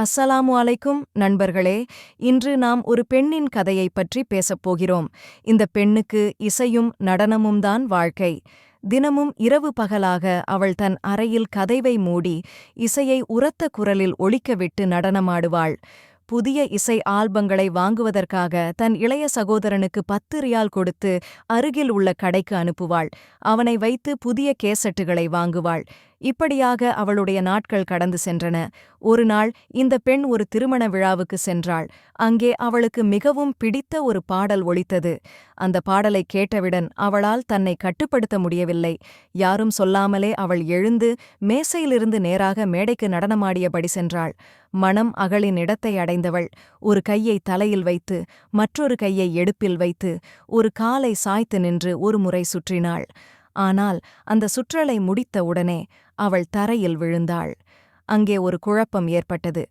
அஸ்ஸலாமு அலைக்கும் நண்பர்களே இன்று நாம் ஒரு பெண்ணின் கதையைப் பற்றி பேசப் போகிறோம். இந்த பெண்ணுக்கு இசையும் நடனமும் தான் வாழ்க்கை. தினமும் இரவு பகலாக அவள் தன் அறையில் கதைவை மூடி இசையை உரத்த குரலில் ஒழிக்கவிட்டு நடனமாடுவாள். புதிய இசை ஆல்பங்களை வாங்குவதற்காக தன் இளைய சகோதரனுக்கு பத்து ரியால் கொடுத்து அருகில் உள்ள கடைக்கு அனுப்புவாள். அவனை வைத்து புதிய கேசட்டுகளை வாங்குவாள். இப்படியாக அவளுடைய நாட்கள் கடந்து சென்றன. ஒரு நாள் இந்த பெண் ஒரு திருமண விழாவுக்கு சென்றாள். அங்கே அவளுக்கு மிகவும் பிடித்த ஒரு பாடல் ஒழித்தது அந்த பாடலை கேட்டவுடன் அவளால் தன்னை கட்டுப்படுத்த முடியவில்லை. யாரும் சொல்லாமலே அவள் எழுந்து மேசையிலிருந்து நேராக மேடைக்கு நடனமாடியபடி சென்றாள். மனம் அகலின் இடத்தை அடைந்தவள். ஒரு கையை தலையில் வைத்து மற்றொரு கையை எடுப்பில் வைத்து ஒரு காலை சாய்த்து நின்று ஒரு முறை சுற்றினாள். ஆனால் அந்த சுற்றலை முடித்த உடனே அவள் தரையில் விழுந்தாள். அங்கே ஒரு குழப்பம் ஏற்பட்டது.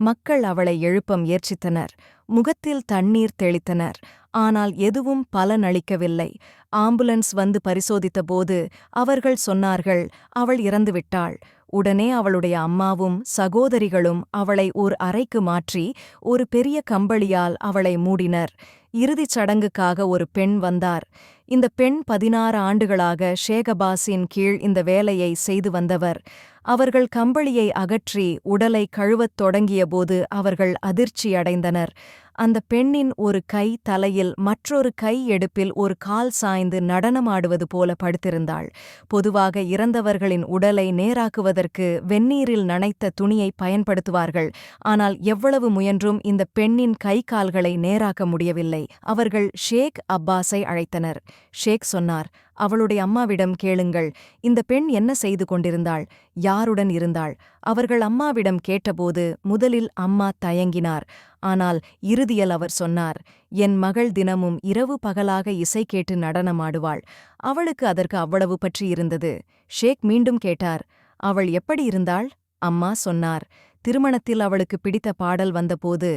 மக்கள் அவளை எழுப்ப முயற்சித்தனர். முகத்தில் தண்ணீர் தெளித்தனர். ஆனால் எதுவும் பலனளிக்கவில்லை ஆம்புலன்ஸ் வந்து பரிசோதித்தபோது அவர்கள் சொன்னார்கள் அவள் இறந்துவிட்டாள் உடனே அவளுடைய அம்மாவும் சகோதரிகளும் அவளை ஓர் அறைக்கு மாற்றி ஒரு பெரிய கம்பளியால் அவளை மூடினர். இறுதிச் சடங்குக்காக ஒரு பெண் வந்தார். இந்த பெண் பதினாறு ஆண்டுகளாக ஷேகபாஸின் கீழ் இந்த வேலையை செய்து வந்தவர். அவர்கள் கம்பளியை அகற்றி உடலை கழுவத் தொடங்கியபோது அவர்கள் அதிர்ச்சியடைந்தனர். அந்த பெண்ணின் ஒரு கை தலையில் மற்றொரு கை எடுப்பில் ஒரு கால் சாய்ந்து நடனமாடுவது போல படுத்திருந்தாள். பொதுவாக இறந்தவர்களின் உடலை நேராக்குவதற்கு வெந்நீரில் நனைத்த துணியை பயன்படுத்துவார்கள். ஆனால் எவ்வளவு முயன்றும் இந்த பெண்ணின் கை கால்களை நேராக்க முடியவில்லை. அவர்கள் ஷேக் அப்பாஸை அழைத்தனர். ஷேக் சொன்னார் அவளுடைய அம்மாவிடம் கேளுங்கள். இந்த பெண் என்ன செய்து கொண்டிருந்தாள்? யாருடன் இருந்தாள்? அவர்கள் அம்மாவிடம் கேட்டபோது முதலில் அம்மா தயங்கினார். ஆனால் இறுதியில் அவர் சொன்னார் என் மகள் தினமும் இரவு பகலாக இசை கேட்டு நடனமாடுவாள். அவளுக்கு அதற்கு அவ்வளவு பற்றி இருந்தது. ஷேக் மீண்டும் கேட்டார் அவள் எப்படி இருந்தாள்? அம்மா சொன்னார் திருமணத்தில் அவளுக்கு பிடித்த பாடல் வந்தபோது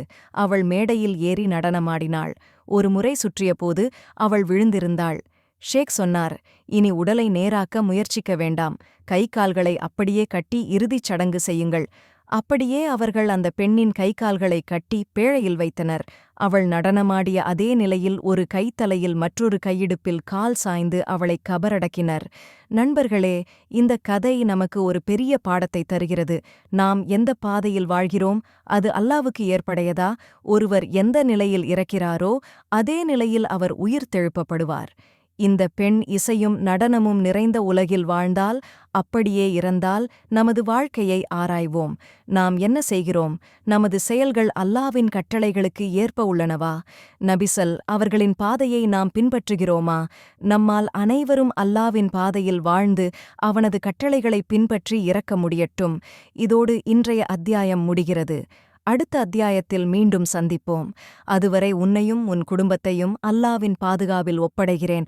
அவள் மேடையில் ஏறி நடனமாடினாள். ஒரு முறை சுற்றியபோது அவள் விழுந்திருந்தாள். ஷேக் சொன்னார் இனி உடலை நேராக்க முயற்சிக்க வேண்டாம். கை கால்களை அப்படியே கட்டி இறுதிச் சடங்கு செய்யுங்கள். அப்படியே அவர்கள் அந்த பெண்ணின் கை கால்களை கட்டி பேழையில் வைத்தனர். அவள் நடனமாடிய அதே நிலையில் ஒரு கைத்தலையில் மற்றொரு கையிடுப்பில் கால் சாய்ந்து அவளை கபரடக்கினர். நண்பர்களே இந்த கதை நமக்கு ஒரு பெரிய பாடத்தை தருகிறது. நாம் எந்த பாதையில் வாழ்கிறோம்? அது அல்லாவுக்கு ஏற்படையதா? ஒருவர் எந்த நிலையில் இறக்கிறாரோ அதே நிலையில் அவர் உயிர் தெழுப்பப்படுவார். இந்த பெண் இசையும் நடனமும் நிறைந்த உலகில் வாழ்ந்தால் அப்படியே இறந்தால் நமது வாழ்க்கையை ஆராய்வோம். நாம் என்ன செய்கிறோம்? நமது செயல்கள் அல்லாவின் கட்டளைகளுக்கு ஏற்ப உள்ளனவா? நபிசல் அவர்களின் பாதையை நாம் பின்பற்றுகிறோமா? நம்மால் அனைவரும் அல்லாவின் பாதையில் வாழ்ந்து அவனது கட்டளைகளை பின்பற்றி இறக்க முடியட்டும். இதோடு இன்றைய அத்தியாயம் முடிகிறது. அடுத்த அத்தியாயத்தில் மீண்டும் சந்திப்போம். அதுவரை உன்னையும் உன் குடும்பத்தையும் அல்லாவின் பாதுகாவில் ஒப்படைகிறேன்.